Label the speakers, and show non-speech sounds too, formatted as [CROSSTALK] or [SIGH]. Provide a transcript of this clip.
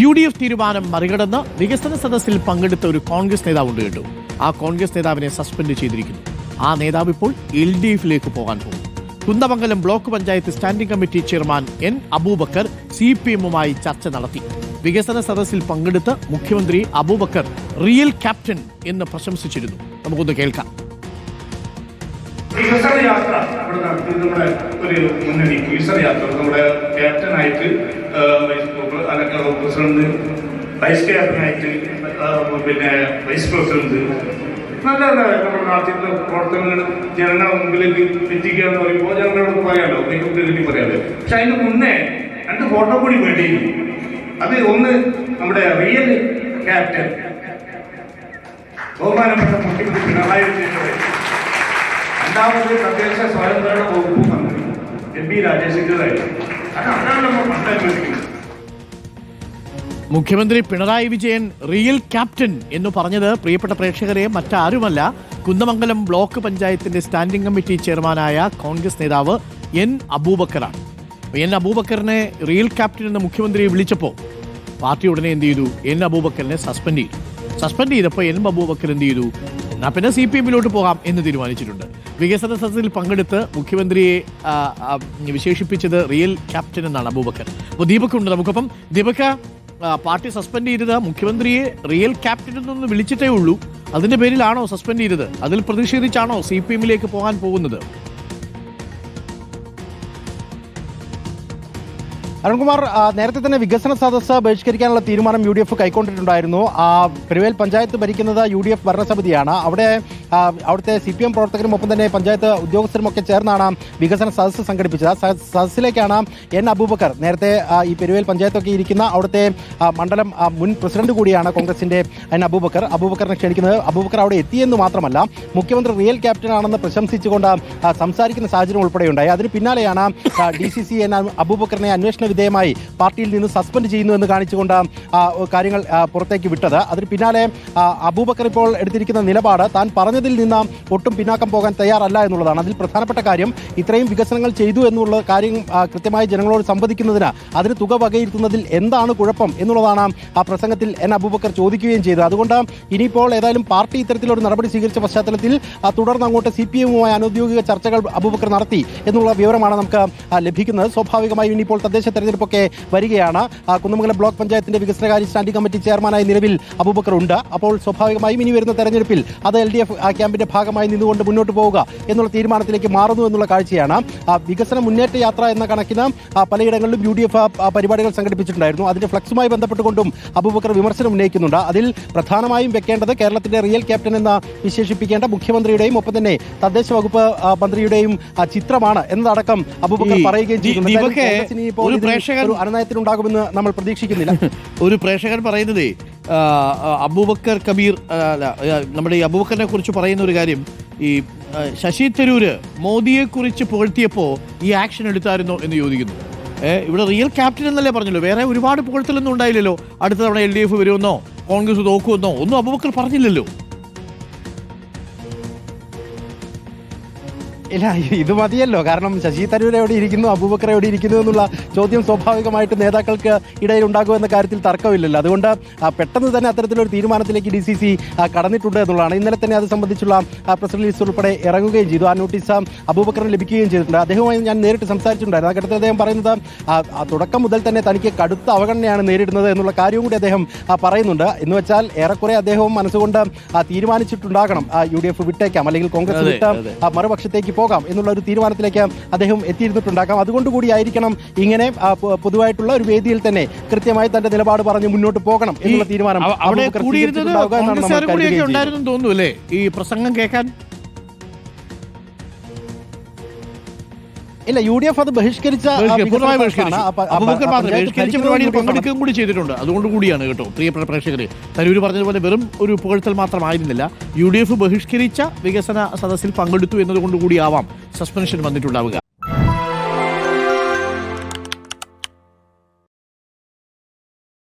Speaker 1: U D F തീരുമാനം മറികടന്ന് വികസന സദസ്സിൽ പങ്കെടുത്ത ഒരു കോൺഗ്രസ് നേതാവുണ്ട് കേട്ടു. ആ കോൺഗ്രസ് നേതാവിനെ സസ്പെൻഡ് ചെയ്തിരിക്കുന്നു. ആ നേതാവ് ഇപ്പോൾ എൽ ഡി എഫിലേക്ക് പോകാൻ പോകും Kunnamangalam block panchayat standing committee chairman N Abubakar C P എമ്മുമായി ചർച്ച നടത്തി. വികസന സദസ്സിൽ പങ്കെടുത്ത് മുഖ്യമന്ത്രി അബൂബക്കർ റിയൽ ക്യാപ്റ്റൻ എന്ന് പ്രശംസിച്ചിരുന്നു. നമുക്കൊന്ന് കേൾക്കാം.
Speaker 2: വികസന യാത്ര നടത്തി നമ്മുടെ ഒരു മുന്നണി വികസന യാത്ര. നമ്മുടെ ക്യാപ്റ്റനായിട്ട് പ്രസിഡന്റ് വൈസ് ക്യാപ്റ്റനായിട്ട് പിന്നെ വൈസ് പ്രസിഡന്റ് നല്ല നമ്മുടെ നാട്ടിലെ പ്രവർത്തനങ്ങൾ ജനങ്ങളുടെ മുമ്പിലേക്ക് എത്തിക്കുക എന്ന് പറയുമ്പോൾ ജനങ്ങളോട് പറയാമല്ലോ നിങ്ങൾക്ക് കിട്ടി പറയാമല്ലോ പക്ഷെ അതിന് മുന്നേ രണ്ട് ഫോട്ടോ കൂടി വേണ്ടി. അത് ഒന്ന് നമ്മുടെ റിയൽ ക്യാപ്റ്റൻ ബഹുമാനപ്പെട്ട മുഖ്യമന്ത്രി പിണറായി വിജയന്റെ രണ്ടാമത് തദ്ദേശ സ്വയംഭരണ വകുപ്പ് മന്ത്രി എം പി രാജേഷിന്റെതായിരുന്നു അത് അതാണ് നമ്മൾ പണ്ടനുവദിക്കുന്നത്
Speaker 1: മുഖ്യമന്ത്രി പിണറായി വിജയൻ റിയൽ ക്യാപ്റ്റൻ എന്ന് പറഞ്ഞത് പ്രിയപ്പെട്ട പ്രേക്ഷകരെ മറ്റാരുമല്ല. കുന്ദമംഗലം ബ്ലോക്ക് പഞ്ചായത്തിന്റെ സ്റ്റാൻഡിംഗ് കമ്മിറ്റി ചെയർമാനായ കോൺഗ്രസ് നേതാവ് എൻ അബൂബക്കറാണ്. എൻ അബൂബക്കറിനെ റിയൽ ക്യാപ്റ്റൻ എന്ന് മുഖ്യമന്ത്രി വിളിച്ചപ്പോൾ പാർട്ടി ഉടനെ എന്ത് ചെയ്തു? എൻ അബൂബക്കറിനെ സസ്പെൻഡ് ചെയ്തു. സസ്പെൻഡ് ചെയ്തപ്പോൾ എൻ അബൂബക്കർ എന്ത് ചെയ്തു? എന്നാൽ പിന്നെ സി പി എമ്മിലോട്ട് പോകാം എന്ന് തീരുമാനിച്ചിട്ടുണ്ട്. വികസന സദസ്സിൽ പങ്കെടുത്ത് മുഖ്യമന്ത്രിയെ വിശേഷിപ്പിച്ചത് റിയൽ ക്യാപ്റ്റൻ എന്നാണ് അബൂബക്കർ. അപ്പോൾ ദീപക് ഉണ്ട് നമുക്കൊപ്പം. ദീപക ആ, പാർട്ടി സസ്പെൻഡ് ചെയ്തത് മുഖ്യമന്ത്രിയെ റിയൽ ക്യാപ്റ്റനിൽ നിന്ന് വിളിച്ചിട്ടേ ഉള്ളൂ. അതിന്റെ പേരിലാണോ സസ്പെൻഡ് ചെയ്തത്? അതിൽ പ്രതിഷേധിച്ചാണോ സി പി എമ്മിലേക്ക് പോകാൻ പോകുന്നത്?
Speaker 3: അരുൺകുമാർ നേരത്തെ തന്നെ വികസന സദസ്സ് ബഹിഷ്കരിക്കാനുള്ള തീരുമാനം യു ഡി എഫ് കൈക്കൊണ്ടിട്ടുണ്ടായിരുന്നു. ആ പെരുവേൽ പഞ്ചായത്ത് ഭരിക്കുന്നത് യു ഡി എഫ് ഭരണസമിതിയാണ്. അവിടെ അവിടുത്തെ സി പി എം പ്രവർത്തകരും ഒപ്പം തന്നെ പഞ്ചായത്ത് ഉദ്യോഗസ്ഥരും ഒക്കെ ചേർന്നാണ് വികസന സദസ്സ് സംഘടിപ്പിച്ചത്. സദസ്സിലേക്കാണ് എൻ അബൂബക്കർ നേരത്തെ ഈ പെരുവേൽ പഞ്ചായത്തൊക്കെ ഇരിക്കുന്ന അവിടുത്തെ മണ്ഡലം മുൻ പ്രസിഡന്റ് കൂടിയാണ് കോൺഗ്രസിന്റെ എൻ അബൂബക്കർ. അബൂബക്കറിനെ ക്ഷണിക്കുന്നത് അബൂബക്കർ അവിടെ എത്തിയെന്ന് മാത്രമല്ല മുഖ്യമന്ത്രി റിയൽ ക്യാപ്റ്റൻ ആണെന്ന് പ്രശംസിച്ചുകൊണ്ട് സംസാരിക്കുന്ന സാഹചര്യം ഉൾപ്പെടെയുണ്ടായി. അതിന് പിന്നാലെയാണ് ഡി സി സി എൻ അബൂബക്കറിനെ അന്വേഷണ വിധേയമായി പാർട്ടിയിൽ നിന്ന് സസ്പെൻഡ് ചെയ്യുന്നു എന്ന് കാണിച്ചുകൊണ്ട് കാര്യങ്ങൾ പുറത്തേക്ക് വിട്ടത്. അതിന് പിന്നാലെ അബൂബക്കർ ഇപ്പോൾ എടുത്തിരിക്കുന്ന നിലപാട് താൻ പറഞ്ഞതിൽ നിന്ന് ഒട്ടും പിന്നാക്കം പോകാൻ തയ്യാറല്ല എന്നുള്ളതാണ്. അതിൽ പ്രധാനപ്പെട്ട കാര്യം ഇത്രയും വികസനങ്ങൾ ചെയ്തു എന്നുള്ള കാര്യം കൃത്യമായി ജനങ്ങളോട് സംവദിക്കുന്നതിന് അതിന് തുക വകയിരുത്തുന്നതിൽ എന്താണ് കുഴപ്പം എന്നുള്ളതാണ് ആ പ്രസംഗത്തിൽ എൻ. അബൂബക്കർ ചോദിക്കുകയും ചെയ്തത് അതുകൊണ്ട് ഇനിയിപ്പോൾ ഏതായാലും പാർട്ടി ഇത്തരത്തിലൊരു നടപടി സ്വീകരിച്ച പശ്ചാത്തലത്തിൽ തുടർന്ന് അങ്ങോട്ട് സി പി എമ്മുമായി അനൌദ്യോഗിക ചർച്ചകൾ അബൂബക്കർ നടത്തി എന്നുള്ള വിവരമാണ് നമുക്ക് ലഭിക്കുന്നത്. സ്വാഭാവികമായും ഇനിയിപ്പോൾ തദ്ദേശ തെരഞ്ഞെടുപ്പൊക്കെ വരികയാണ്. കുന്നമംഗലം ബ്ലോക്ക് പഞ്ചായത്തിന്റെ വികസനകാര്യ സ്റ്റാൻഡിംഗ് കമ്മിറ്റി ചെയർമാനായി നിലവിൽ അബൂബക്കർ ഉണ്ട്. അപ്പോൾ സ്വാഭാവികമായും ഇനി വരുന്ന തെരഞ്ഞെടുപ്പിൽ അത് എൽ ഡി എഫ് ക്യാമ്പിന്റെ ഭാഗമായി നിന്നുകൊണ്ട് മുന്നോട്ട് പോവുക എന്നുള്ള തീരുമാനത്തിലേക്ക് മാറുന്നു എന്നുള്ള കാഴ്ചയാണ്. ആ, വികസന മുന്നേറ്റ യാത്ര എന്ന കണക്കിന് പലയിടങ്ങളിലും യു ഡി എഫ് പരിപാടികൾ സംഘടിപ്പിച്ചിട്ടുണ്ടായിരുന്നു. അതിന്റെ ഫ്ലക്സുമായി ബന്ധപ്പെട്ടുകൊണ്ടും അബൂബക്കർ വിമർശനം ഉന്നയിക്കുന്നുണ്ട്. അതിൽ പ്രധാനമായും വെക്കേണ്ടത് കേരളത്തിന്റെ റിയൽ ക്യാപ്റ്റൻ എന്ന വിശേഷിപ്പിക്കേണ്ട മുഖ്യമന്ത്രിയുടെയും ഒപ്പം തന്നെ തദ്ദേശ വകുപ്പ് മന്ത്രിയുടെയും ചിത്രമാണ് എന്നതടക്കം അബൂബക്കർ പറയുകയും
Speaker 1: ദി-
Speaker 3: ചെയ്യുന്നു അനുനയത്തിനുണ്ടാകുമെന്ന് നമ്മൾ പ്രതീക്ഷിക്കുന്നില്ല. [LAUGHS]
Speaker 1: ഒരു പ്രേക്ഷകൻ പറയുന്നതേ അബൂബക്കർ കബീർ അല്ല, നമ്മുടെ ഈ അബൂബക്കറിനെ കുറിച്ച് പറയുന്ന ഒരു കാര്യം ഈ ശശി തരൂര് മോദിയെ കുറിച്ച് പുകഴ്ത്തിയപ്പോ ഈ ആക്ഷൻ എടുത്തായിരുന്നോ എന്ന് ചോദിക്കുന്നു. ഏഹ് ഇവിടെ റിയൽ ക്യാപ്റ്റൻ എന്നല്ലേ പറഞ്ഞല്ലോ. വേറെ ഒരുപാട് പുകഴ്ത്തലൊന്നും ഉണ്ടായില്ലല്ലോ. അടുത്ത തവണ എൽ ഡി എഫ് വരുമെന്നോ കോൺഗ്രസ് തോക്കുമെന്നോ ഒന്നും അബൂബക്കർ പറഞ്ഞില്ലല്ലോ.
Speaker 3: ഇല്ല ഇത് മതിയല്ലോ. കാരണം ശശി തരൂർ എവിടെ ഇരിക്കുന്നു അബൂബക്കർ എവിടെ ഇരിക്കുന്നു എന്നുള്ള ചോദ്യം സ്വാഭാവികമായിട്ട് നേതാക്കൾക്ക് ഇടയിൽ ഉണ്ടാകുമെന്ന കാര്യത്തിൽ തർക്കമില്ലല്ലോ. അതുകൊണ്ട് പെട്ടെന്ന് തന്നെ അത്തരത്തിലൊരു തീരുമാനത്തിലേക്ക് ഡി സി സി കടന്നിട്ടുണ്ട് എന്നുള്ളതാണ്. ഇന്നലെ തന്നെ അത് സംബന്ധിച്ചുള്ള പ്രസ് റിലീസ് ഉൾപ്പെടെ ഇറങ്ങുകയും ചെയ്തു. ആ നോട്ടീസ് അബൂബക്കറിന് ലഭിക്കുകയും ചെയ്തിട്ടുണ്ട്. അദ്ദേഹവുമായി ഞാൻ നേരിട്ട് സംസാരിച്ചിട്ടുണ്ടായിരുന്നു. ആ ഘട്ടത്തിൽ അദ്ദേഹം പറയുന്നത് തുടക്കം മുതൽ തന്നെ തനിക്ക് കടുത്ത അവഗണനയാണ് നേരിടുന്നത് എന്നുള്ള കാര്യവും കൂടി അദ്ദേഹം പറയുന്നുണ്ട്. എന്ന് വെച്ചാൽ ഏറെക്കുറെ അദ്ദേഹവും മനസ്സുകൊണ്ട് തീരുമാനിച്ചിട്ടുണ്ടാകണം. യു ഡി എഫ് വിട്ടേക്കാം. അല്ലെങ്കിൽ കോൺഗ്രസ് വിട്ട് മറുപക്ഷത്തേക്ക് പോകാം എന്നുള്ള ഒരു തീരുമാനത്തിലേക്ക് അദ്ദേഹം എത്തിയിരുന്നിട്ടുണ്ടാകാം. അതുകൊണ്ട് കൂടിയായിരിക്കണം ഇങ്ങനെ പൊതുവായിട്ടുള്ള ഒരു വേദിയിൽ തന്നെ കൃത്യമായി തന്റെ നിലപാട് പറഞ്ഞ് മുന്നോട്ട് പോകണം എന്നുള്ള തീരുമാനം
Speaker 1: അവിടെ കൂടിയിരുന്നത്. തോന്നുന്നു അല്ലേ? ഈ പ്രസംഗം കേൾക്കാൻ?
Speaker 3: ഇല്ല യു ഡി എഫ് അത് ബഹിഷ്കരിച്ച. പൂർണമായി
Speaker 1: അബൂബക്കർ മാത്രം പരിപാടിയിൽ. പങ്കെടുക്കുകയും കൂടി ചെയ്തിട്ടുണ്ട് അതുകൊണ്ട് കൂടിയാണ് കേട്ടോ പ്രിയപ്പെട്ട പ്രേക്ഷകരെ. തരൂര് പറഞ്ഞതുപോലെ വെറും ഒരു പുകഴ്ത്തൽ മാത്രമായിരുന്നില്ല. യു ഡി എഫ് ബഹിഷ്കരിച്ച വികസന സദസ്സിൽ പങ്കെടുത്തു എന്നതുകൊണ്ട് കൂടിയാവാം സസ്പെൻഷൻ വന്നിട്ടുണ്ടാവുക.